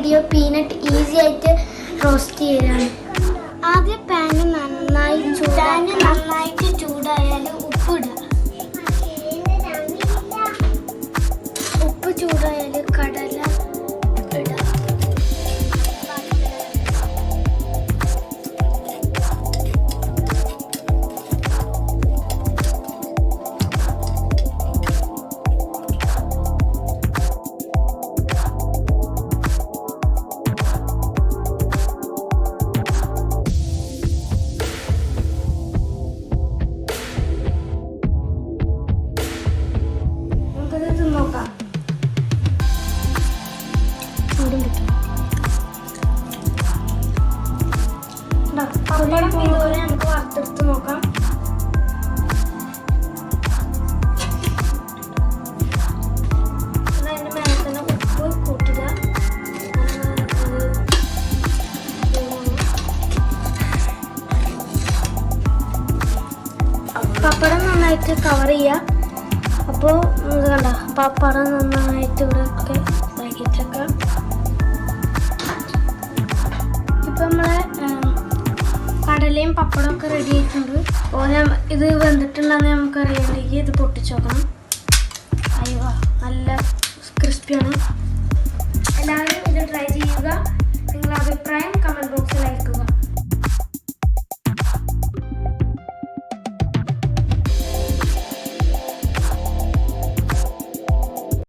Video peanut easy ആയിട്ട് roast ചെയ്യലാണ്. പപ്പടം ഇതുപോലെ നമുക്ക് വറുത്തെടുത്ത് നോക്കാം. പപ്പടം നന്നായിട്ട് കവർ ചെയ്യുക അപ്പോൾ ഇത് കണ്ട പപ്പടം നന്നായിട്ട് ഇവിടെ ഒക്കെ ഇതാക്കിയിട്ടൊക്കെ ഒക്കെ റെഡി ആയിട്ടുണ്ട്. ഓ ഞാൻ ഇത് വെന്തിട്ടുണ്ടെന്ന് നമുക്ക് അറിയണമെങ്കിൽ ഇത് പൊട്ടിച്ചോക്കണം. അയ്യോ നല്ല ക്രിസ്പിയാണ്